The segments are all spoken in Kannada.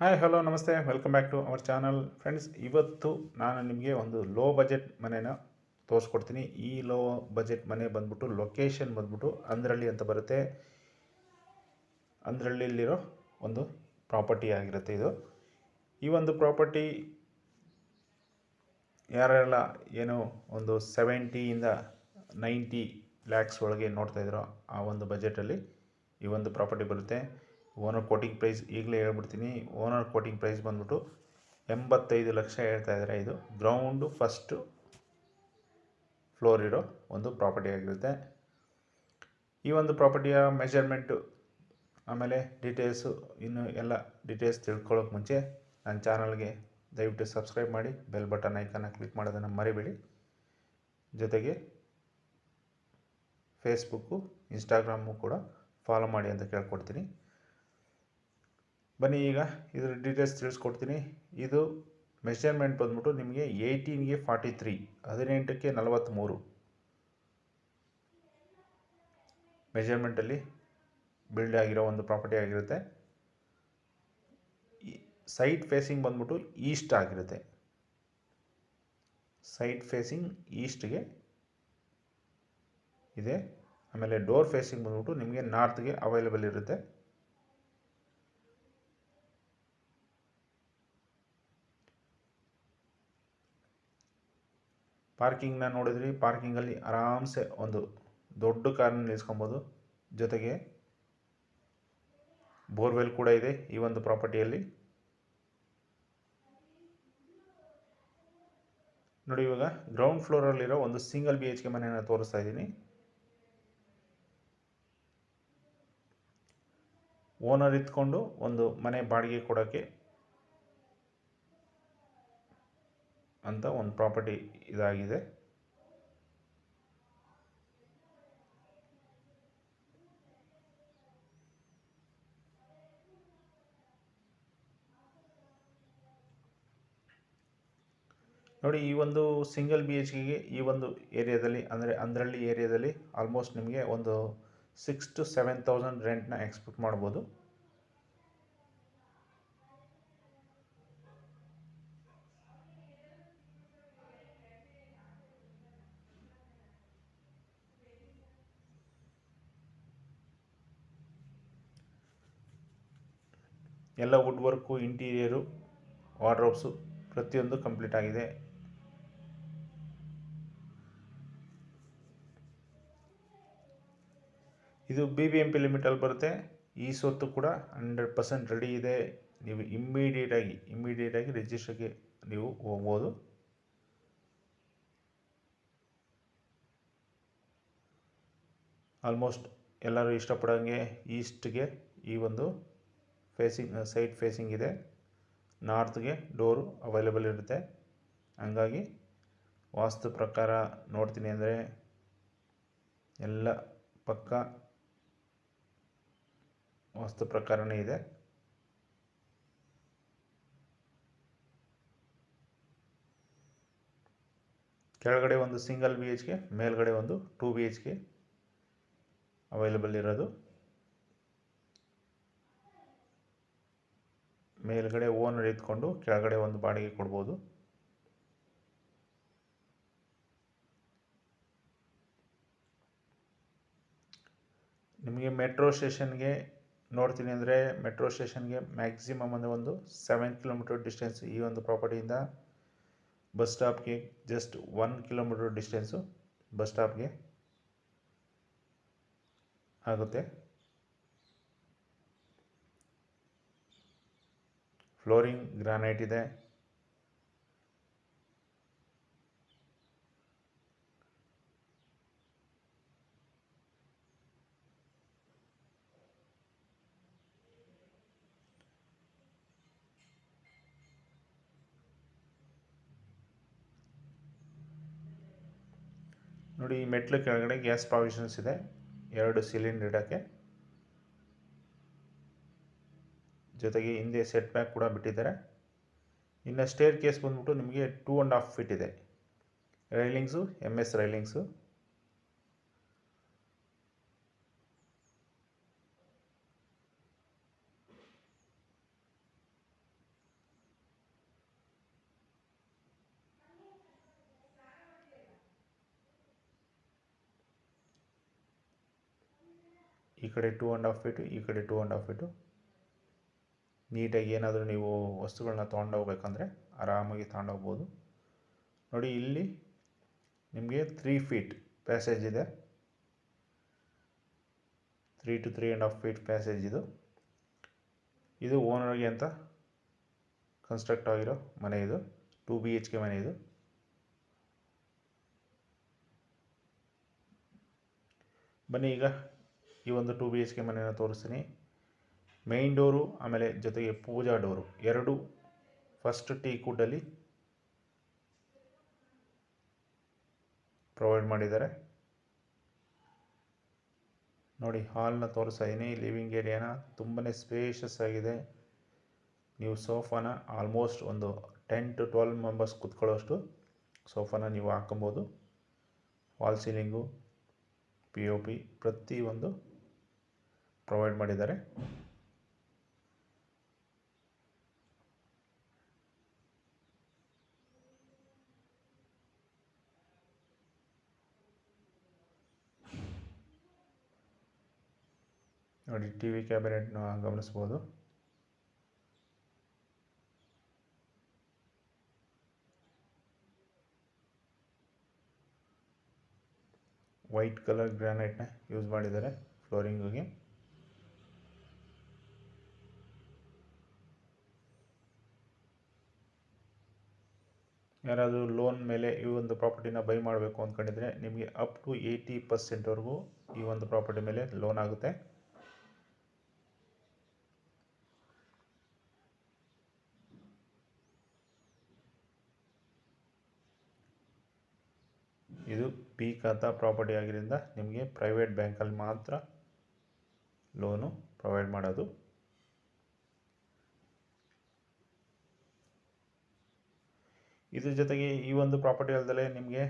ಹಾಯ್ ಹಲೋ ನಮಸ್ತೆ. Welcome back to our channel friends ಇವತ್ತು ನಾನು ನಿಮಗೆ ಒಂದು ಲೋ ಬಜೆಟ್ ಮನೆನ ತೋರಿಸ್ಕೊಡ್ತೀನಿ. ಈ ಲೋ ಬಜೆಟ್ ಮನೆ ಬಂದ್ಬಿಟ್ಟು ಲೊಕೇಶನ್ ಬಂದ್ಬಿಟ್ಟು ಅಂದ್ರಳ್ಳಿ ಅಂತ ಬರುತ್ತೆ. ಅಂದ್ರಳ್ಳಿಲಿರೋ ಒಂದು ಪ್ರಾಪರ್ಟಿ ಆಗಿರುತ್ತೆ ಇದು. ಈ ಒಂದು ಪ್ರಾಪರ್ಟಿ ಯಾರೆಲ್ಲ ಏನು ಒಂದು ಸೆವೆಂಟಿಯಿಂದ ನೈಂಟಿ ಲ್ಯಾಕ್ಸ್ ಒಳಗೆ ನೋಡ್ತಾ ಆ ಒಂದು ಬಜೆಟಲ್ಲಿ ಈ ಒಂದು ಪ್ರಾಪರ್ಟಿ ಬರುತ್ತೆ. ಓನರ್ ಕೋಟಿಂಗ್ ಪ್ರೈಸ್ ಈಗಲೇ ಹೇಳ್ಬಿಡ್ತೀನಿ. ಓನರ್ ಕೋಟಿಂಗ್ ಪ್ರೈಸ್ ಬಂದ್ಬಿಟ್ಟು ಎಂಬತ್ತೈದು ಲಕ್ಷ ಹೇಳ್ತಾ ಇದ್ದಾರೆ. ಇದು ಗ್ರೌಂಡು ಫಸ್ಟು ಫ್ಲೋರ್ ಇರೋ ಒಂದು ಪ್ರಾಪರ್ಟಿ ಆಗಿರುತ್ತೆ. ಈ ಒಂದು ಪ್ರಾಪರ್ಟಿಯ ಮೆಜರ್ಮೆಂಟು ಆಮೇಲೆ ಡೀಟೇಲ್ಸು ಇನ್ನು ಎಲ್ಲ ಡೀಟೇಲ್ಸ್ ತಿಳ್ಕೊಳ್ಳೋಕೆ ಮುಂಚೆ ನನ್ನ ಚಾನಲ್ಗೆ ದಯವಿಟ್ಟು ಸಬ್ಸ್ಕ್ರೈಬ್ ಮಾಡಿ ಬೆಲ್ ಬಟನ್ ಐಕನ್ನ ಕ್ಲಿಕ್ ಮಾಡೋದನ್ನು ಮರಿಬೇಡಿ. ಜೊತೆಗೆ ಫೇಸ್ಬುಕ್ಕು ಇನ್ಸ್ಟಾಗ್ರಾಮು ಕೂಡ ಫಾಲೋ ಮಾಡಿ ಅಂತ ಕೇಳ್ಕೊಡ್ತೀನಿ. ಬನ್ನಿ ಈಗ ಇದರ ಡೀಟೇಲ್ಸ್ ತಿಳಿಸ್ಕೊಡ್ತೀನಿ. ಇದು ಮೆಷರ್ಮೆಂಟ್ ಬಂದ್ಬಿಟ್ಟು ನಿಮಗೆ ಏಯ್ಟೀನ್ಗೆ ಫಾರ್ಟಿ ತ್ರೀ ಹದಿನೆಂಟಕ್ಕೆ ನಲವತ್ತ್ಮೂರು ಮೆಷರ್ಮೆಂಟಲ್ಲಿ ಬಿಲ್ಡ್ ಆಗಿರೋ ಒಂದು ಪ್ರಾಪರ್ಟಿ ಆಗಿರುತ್ತೆ. ಸೈಟ್ ಫೇಸಿಂಗ್ ಬಂದ್ಬಿಟ್ಟು ಈಸ್ಟ್ ಆಗಿರುತ್ತೆ. ಸೈಟ್ ಫೇಸಿಂಗ್ ಈಸ್ಟ್ಗೆ ಇದೆ. ಆಮೇಲೆ ಡೋರ್ ಫೇಸಿಂಗ್ ಬಂದ್ಬಿಟ್ಟು ನಿಮಗೆ ನಾರ್ತ್ಗೆ ಅವೈಲೇಬಲ್ ಇರುತ್ತೆ. ಪಾರ್ಕಿಂಗ್ನ ನೋಡಿದ್ರಿ, ಪಾರ್ಕಿಂಗಲ್ಲಿ ಆರಾಮ್ಸೆ ಒಂದು ದೊಡ್ಡ ಕಾರನ್ನು ನಿಲ್ಲಿಸ್ಕೊಬೋದು ಜೊತೆಗೆ ಬೋರ್ವೆಲ್ ಕೂಡ ಇದೆ ಈ ಒಂದು ಪ್ರಾಪರ್ಟಿಯಲ್ಲಿ. ನೋಡಿ ಇವಾಗ ಗ್ರೌಂಡ್ ಫ್ಲೋರಲ್ಲಿರೋ ಒಂದು ಸಿಂಗಲ್ ಬಿ ಎಚ್ ಕೆ ಮನೆಯನ್ನು ತೋರಿಸ್ತಾ ಇದ್ದೀನಿ. ಓನರ್ ಇದ್ಕೊಂಡು ಒಂದು ಮನೆ ಬಾಡಿಗೆ ಕೊಡೋಕ್ಕೆ ಅಂತ ಒಂದು ಪ್ರಾಪರ್ಟಿ ಇದಾಗಿದೆ. ನೋಡಿ, ಈ ಒಂದು ಸಿಂಗಲ್ ಬಿ ಎಚ್ ಕೆಗೆ ಈ ಒಂದು ಏರಿಯಾದಲ್ಲಿ, ಅಂದರೆ ಅಂದ್ರಳ್ಳಿ ಏರಿಯಾದಲ್ಲಿ ಆಲ್ಮೋಸ್ಟ್ ನಿಮಗೆ ಒಂದು ಸಿಕ್ಸ್ ಟು ಸೆವೆನ್ ತೌಸಂಡ್ ರೆಂಟ್ನ ಎಕ್ಸ್ಪೆಕ್ಟ್ ಮಾಡ್ಬೋದು. ಎಲ್ಲ ವುಡ್ ವರ್ಕು ಇಂಟೀರಿಯರು ವಾರ್ಡ್ರೋಬ್ಸು ಪ್ರತಿಯೊಂದು ಕಂಪ್ಲೀಟ್ ಆಗಿದೆ. ಇದು ಬಿ ಬಿ ಎಂ ಪಿ ಲಿಮಿಟಲ್ಲಿ ಬರುತ್ತೆ. ಈ ಸೊತ್ತು ಕೂಡ ಹಂಡ್ರೆಡ್ ಪರ್ಸೆಂಟ್ ರೆಡಿ ಇದೆ. ನೀವು ಇಮ್ಮಿಡಿಯೇಟಾಗಿ ಇಮ್ಮಿಡಿಯೇಟಾಗಿ ರಿಜಿಸ್ಟ್ರಿಗೆ ನೀವು ಹೋಗ್ಬೋದು. ಆಲ್ಮೋಸ್ಟ್ ಎಲ್ಲರೂ ಇಷ್ಟಪಡೋಂಗೆ ಈಸ್ಟ್ಗೆ ಈ ಒಂದು ಫೇಸಿಂಗ್ ಸೈಡ್ ಫೇಸಿಂಗ್ ಇದೆ. ನಾರ್ತ್ಗೆ ಡೋರು ಅವೈಲೇಬಲ್ ಇರುತ್ತೆ. ಹಂಗಾಗಿ ವಾಸ್ತು ಪ್ರಕಾರ ನೋಡ್ತೀನಿ ಅಂದರೆ ಎಲ್ಲ ಪಕ್ಕ ವಾಸ್ತು ಪ್ರಕಾರನೇ ಇದೆ. ಕೆಳಗಡೆ ಒಂದು ಸಿಂಗಲ್ ಬಿ ಎಚ್ ಕೆ ಮೇಲ್ಗಡೆ ಒಂದು two B H K available ಇರೋದು. ಮೇಲ್ಗಡೆ ಓನರ್ ಇದ್ಕೊಂಡು ಕೆಳಗಡೆ ಒಂದು ಬಾಡಿಗೆ ಕೊಡ್ಬೋದು. ನಿಮಗೆ ಮೆಟ್ರೋ ಸ್ಟೇಷನ್ಗೆ ನೋಡ್ತೀನಿ ಅಂದರೆ ಮೆಟ್ರೋ ಸ್ಟೇಷನ್ಗೆ ಮ್ಯಾಕ್ಸಿಮಮ್ ಅಂದರೆ ಒಂದು ಸೆವೆನ್ ಕಿಲೋಮೀಟರ್ ಡಿಸ್ಟೆನ್ಸ್ ಈ ಒಂದು ಪ್ರಾಪರ್ಟಿಯಿಂದ bus ಸ್ಟಾಪ್ಗೆ just one kilometre distance bus ಸ್ಟಾಪ್ಗೆ ಆಗುತ್ತೆ. ಫ್ಲೋರಿಂಗ್ ಗ್ರಾನೈಟ್ ಇದೆ ನೋಡಿ ಈ ಮೆಟ್ಲು ಕೆಳಗಡೆ ಗ್ಯಾಸ್ ಪ್ರಾವಿಷನ್ಸ್ ಇದೆ ಎರಡು ಸಿಲಿಂಡರ್ ಇಡೋಕ್ಕೆ ಜೊತೆಗೆ ಹಿಂದೆ ಸೆಟ್ ಬ್ಯಾಕ್ ಕೂಡ ಬಿಟ್ಟಿದ್ದಾರೆ. ಇನ್ನು ಸ್ಟೇರ್ ಕೇಸ್ ಬಂದ್ಬಿಟ್ಟು ನಿಮಗೆ ಟೂ ಆ್ಯಂಡ್ ಹಾಫ್ ಫೀಟ್ ಇದೆ. ರೈಲಿಂಗ್ಸು ಎಂ ಎಸ್ ರೈಲಿಂಗ್ಸು ಈ ಕಡೆ ಟೂ ಆ್ಯಂಡ್ ಹಾಫ್ ಫೀಟು ಈ ಕಡೆ ಟೂ ಆ್ಯಂಡ್ ಹಾಫ್ ಫೀಟು ನೀಟಾಗಿ ಏನಾದರೂ ನೀವು ವಸ್ತುಗಳನ್ನ ತೊಗೊಂಡೋಗ್ಬೇಕಂದ್ರೆ ಆರಾಮಾಗಿ ತಗೊಂಡೋಗ್ಬೋದು ನೋಡಿ, ಇಲ್ಲಿ ನಿಮಗೆ ತ್ರೀ ಫೀಟ್ ಪ್ಯಾಸೇಜ್ ಇದೆ. Three to three and half feet passage ಇದು. ಇದು ಓನರ್ಗೆ ಅಂತ ಕನ್ಸ್ಟ್ರಕ್ಟ್ ಆಗಿರೋ ಮನೆ ಇದು. ಟೂ ಬಿ ಎಚ್ ಕೆ ಮನೆ ಇದು. ಬನ್ನಿ, ಈಗ ಈ ಒಂದು ಟೂ ಬಿ ಎಚ್ ಕೆ ಮನೆಯನ್ನು ತೋರಿಸ್ತೀನಿ. ಮೇಯ್ನ್ ಡೋರು ಆಮೇಲೆ ಜೊತೆಗೆ ಪೂಜಾ ಡೋರು ಎರಡು ಫಸ್ಟ್ ಟೀ ಕುಡ್ಡಲ್ಲಿ ಪ್ರೊವೈಡ್ ಮಾಡಿದ್ದಾರೆ. ನೋಡಿ ಹಾಲ್ನ ತೋರಿಸ್ತಾ ಇದ್ದೀನಿ ಲಿವಿಂಗ್ ಏರಿಯಾನ ತುಂಬಾ ಸ್ಪೇಷಸ್ ಆಗಿದೆ. ನೀವು ಸೋಫಾನ ಆಲ್ಮೋಸ್ಟ್ ಒಂದು ಟೆನ್ ಟು ಟ್ವೆಲ್ ಮೆಂಬರ್ಸ್ ಕೂತ್ಕೊಳ್ಳೋಷ್ಟು ಸೋಫಾನ ನೀವು ಹಾಕೊಬೋದು wall ceiling P O P ಪ್ರತಿಯೊಂದು ಪ್ರೊವೈಡ್ ಮಾಡಿದ್ದಾರೆ. ನೋಡಿ ಟಿ ವಿ ಕ್ಯಾಬಿನೆಟ್ನ ಗಮನಿಸ್ಬೋದು. ವೈಟ್ ಕಲರ್ ಗ್ರಾನೈಟ್ನ ಯೂಸ್ ಮಾಡಿದ್ದಾರೆ ಫ್ಲೋರಿಂಗಿಗೆ. ಯಾರಾದರೂ ಲೋನ್ ಮೇಲೆ ಈ ಒಂದು ಪ್ರಾಪರ್ಟಿನ ಬೈ ಮಾಡಬೇಕು ಅಂದ್ಕೊಂಡಿದ್ರೆ ನಿಮಗೆ ಅಪ್ ಟು ಏಯ್ಟಿ ಪರ್ಸೆಂಟ್ವರೆಗೂ ಈ ಒಂದು ಪ್ರಾಪರ್ಟಿ ಮೇಲೆ ಲೋನ್ ಆಗುತ್ತೆ. ಇದು ಪಿ ಖಾತಾ ಪ್ರಾಪರ್ಟಿ ಆಗಿದ್ದರಿಂದ ನಿಮಗೆ ಪ್ರೈವೇಟ್ ಬ್ಯಾಂಕಲ್ಲಿ ಮಾತ್ರ ಲೋನು ಪ್ರೊವೈಡ್ ಮಾಡೋದು. ಇದ್ರ ಜೊತೆಗೆ ಈ ಒಂದು ಪ್ರಾಪರ್ಟಿ ಅಲ್ಲದೆ ನಿಮಗೆ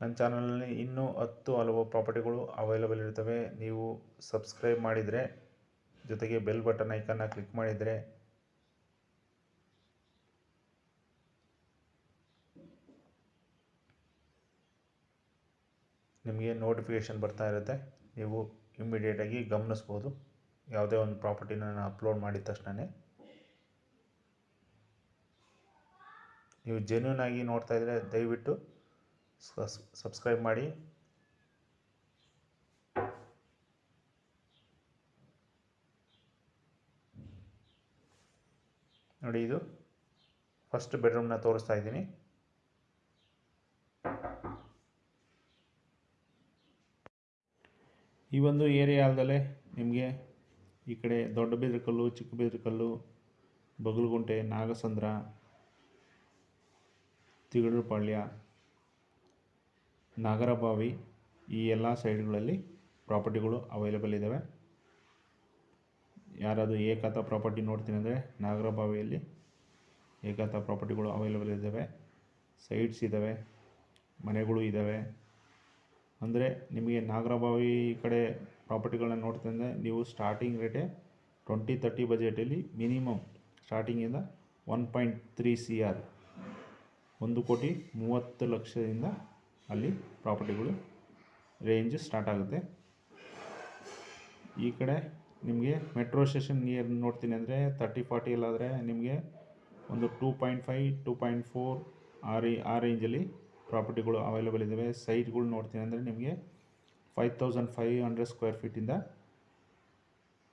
ನನ್ನ ಚಾನಲಲ್ಲಿ ಇನ್ನೂ ಹತ್ತು ಹಲವು ಪ್ರಾಪರ್ಟಿಗಳು ಅವೈಲಬಲ್ ಇರ್ತವೆ. ನೀವು ಸಬ್ಸ್ಕ್ರೈಬ್ ಮಾಡಿದರೆ ಜೊತೆಗೆ ಬೆಲ್ ಬಟನ್ ಐಕನ್ನ ಕ್ಲಿಕ್ ಮಾಡಿದರೆ ನಿಮಗೆ ನೋಟಿಫಿಕೇಷನ್ ಬರ್ತಾ ಇರುತ್ತೆ, ನೀವು ಇಮ್ಮಿಡಿಯೇಟಾಗಿ ಗಮನಿಸ್ಬೋದು. ಯಾವುದೇ ಒಂದು ಪ್ರಾಪರ್ಟಿನ ನಾನು ಅಪ್ಲೋಡ್ ಮಾಡಿದ ತಕ್ಷಣವೇ ನೀವು ಜೆನ್ಯೂನ್ ಆಗಿ ನೋಡ್ತಾ ಇದ್ದರೆ ದಯವಿಟ್ಟು ಸಬ್ಸ್ಕ್ರೈಬ್ ಮಾಡಿ. ನೋಡಿ ಇದು ಫಸ್ಟ್ ಬೆಡ್ರೂಮ್ನ ತೋರಿಸ್ತಾ ಇದ್ದೀನಿ. ಈ ಒಂದು ಏರಿಯಾದಲ್ಲೇ ನಿಮಗೆ ಈ ಕಡೆ ದೊಡ್ಡ ಬಿದ್ರಕಲ್ಲು, ಚಿಕ್ಕ ಬಿದ್ರಕಲ್ಲು, ಬಗಲಗುಂಟೆ, ನಾಗಸಂದ್ರ ತಿಗಡೂರುಪಾಳ್ಯ ನಾಗರಬಾವಿ ಈ ಎಲ್ಲ ಸೈಡ್ಗಳಲ್ಲಿ ಪ್ರಾಪರ್ಟಿಗಳು ಅವೈಲೇಬಲ್ ಇದ್ದಾವೆ ಯಾರಾದರೂ ಏಕಾತ ಪ್ರಾಪರ್ಟಿ ನೋಡ್ತೀನಿ ಅಂದರೆ ನಾಗರಬಾವಿಯಲ್ಲಿ ಏಕಾತ ಪ್ರಾಪರ್ಟಿಗಳು ಅವೈಲೇಬಲ್ ಇದ್ದಾವೆ ಸೈಟ್ಸ್ ಇದ್ದಾವೆ ಮನೆಗಳು ಇದ್ದಾವೆ ಅಂದರೆ ನಿಮಗೆ ನಾಗರಬಾವಿ ಕಡೆ ಪ್ರಾಪರ್ಟಿಗಳನ್ನ ನೋಡ್ತಂದರೆ ನೀವು ಸ್ಟಾರ್ಟಿಂಗ್ ರೇಟೇ ಟ್ವೆಂಟಿ ತರ್ಟಿ ಬಜೆಟಲ್ಲಿ minimum ಸ್ಟಾರ್ಟಿಂಗಿಂದ one point three C R ಒಂದು ಕೋಟಿ ಮೂವತ್ತು ಲಕ್ಷದಿಂದ ಅಲ್ಲಿ ಪ್ರಾಪರ್ಟಿಗಳು ರೇಂಜ್ ಸ್ಟಾರ್ಟ್ ಆಗುತ್ತೆ. ಈ ಕಡೆ ನಿಮಗೆ ಮೆಟ್ರೋ ಸ್ಟೇಷನ್ ನಿಯರ್ ನೋಡ್ತೀನಿ ಅಂದರೆ ತರ್ಟಿ ಫಾರ್ಟಿಯಲ್ಲಾದರೆ ನಿಮಗೆ ಒಂದು two point five two point four ಆ ರೇ ಆ ರೇಂಜಲ್ಲಿ ಪ್ರಾಪರ್ಟಿಗಳು ಅವೈಲೇಬಲ್ ಇದ್ದಾವೆ ಸೈಟ್ಗಳು ನೋಡ್ತೀನಿ ಅಂದರೆ ನಿಮಗೆ five thousand five hundred square ಫೀಟಿಂದ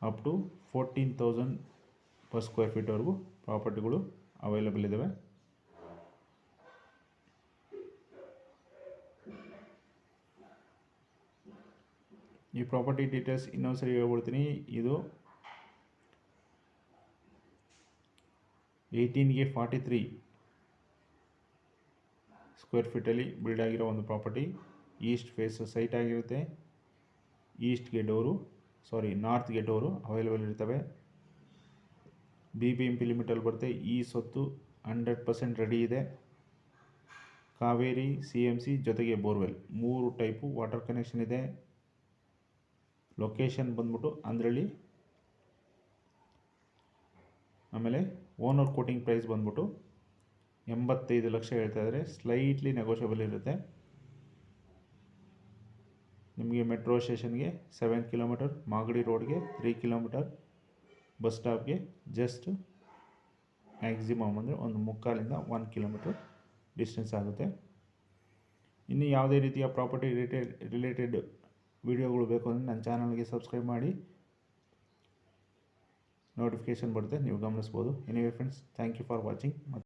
up to fourteen thousand per square ಫೀಟ್ವರೆಗೂ ಪ್ರಾಪರ್ಟಿಗಳು ಅವೈಲೇಬಲ್ ಇದ್ದಾವೆ ಈ ಪ್ರಾಪರ್ಟಿ ಡೀಟೇಲ್ಸ್ ಇನ್ನೊಂದು ಸರಿ ಹೇಳ್ಬಿಡ್ತೀನಿ. ಇದು ಏಯ್ಟೀನ್ಗೆ ಫಾರ್ಟಿ ತ್ರೀ ಸ್ಕ್ವೇರ್ ಫೀಟಲ್ಲಿ ಬಿಲ್ಡ್ ಆಗಿರೋ ಒಂದು ಪ್ರಾಪರ್ಟಿ ಈಸ್ಟ್ ಫೇಸ್ ಸೈಟ್ ಆಗಿರುತ್ತೆ. ಈಸ್ಟ್ಗೆ ಡೋರು ಸಾರಿ ನಾರ್ತ್ಗೆ ಡೋರು ಅವೈಲೇಬಲ್ ಇರ್ತವೆ. ಬಿ ಬಿ ಎಂ ಪಿ ಲಿಮಿಟಲ್ಲಿ ಬರುತ್ತೆ. ಈ ಸೊತ್ತು ಹಂಡ್ರೆಡ್ ಪರ್ಸೆಂಟ್ ರೆಡಿ ಇದೆ. ಕಾವೇರಿ ಸಿ ಎಂ ಸಿ ಜೊತೆಗೆ ಬೋರ್ವೆಲ್. ಮೂರು ಟೈಪು ವಾಟರ್ ಕನೆಕ್ಷನ್ ಇದೆ. ಲೊಕೇಶನ್ ಬಂದ್ಬಿಟ್ಟು ಅಂದ್ರಳ್ಳಿ ಆಮೇಲೆ ಓನರ್ ಕೋಟಿಂಗ್ ಪ್ರೈಸ್ ಬಂದ್ಬಿಟ್ಟು ಎಂಬತ್ತೈದು ಲಕ್ಷ ಹೇಳ್ತಾ ಇದ್ದಾರೆ. ಸ್ಲೈಟ್ಲಿ ನೆಗೋಷಿಯಬಲ್ ಇರುತ್ತೆ. ನಿಮಗೆ ಮೆಟ್ರೋ ಸ್ಟೇಷನ್ಗೆ ಸೆವೆನ್ ಕಿಲೋಮೀಟರ್ ಮಾಗಡಿ ರೋಡ್ಗೆ ತ್ರೀ ಕಿಲೋಮೀಟರ್ ಬಸ್ ಸ್ಟಾಪ್ಗೆ ಜಸ್ಟ್ ಮ್ಯಾಕ್ಸಿಮಮ್ ಅಂದರೆ ಒಂದು ಮುಕ್ಕಾಲಿಂದ ಒನ್ ಕಿಲೋಮೀಟರ್ ಡಿಸ್ಟೆನ್ಸ್ ಆಗುತ್ತೆ. ಇನ್ನು ಯಾವುದೇ ರೀತಿಯ ಪ್ರಾಪರ್ಟಿ ರಿಲೇಟೆಡ್ ರಿಲೇಟೆಡ್ ವಿಡಿಯೋಗಳು ಬೇಕು ಅಂದರೆ ನನ್ನ ಚಾನಲ್ಗೆ ಸಬ್ಸ್ಕ್ರೈಬ್ ಮಾಡಿ. ನೋಟಿಫಿಕೇಷನ್ ಬರುತ್ತೆ, ನೀವು ಗಮನಿಸ್ಬೋದು. Anyway friends thank you for watching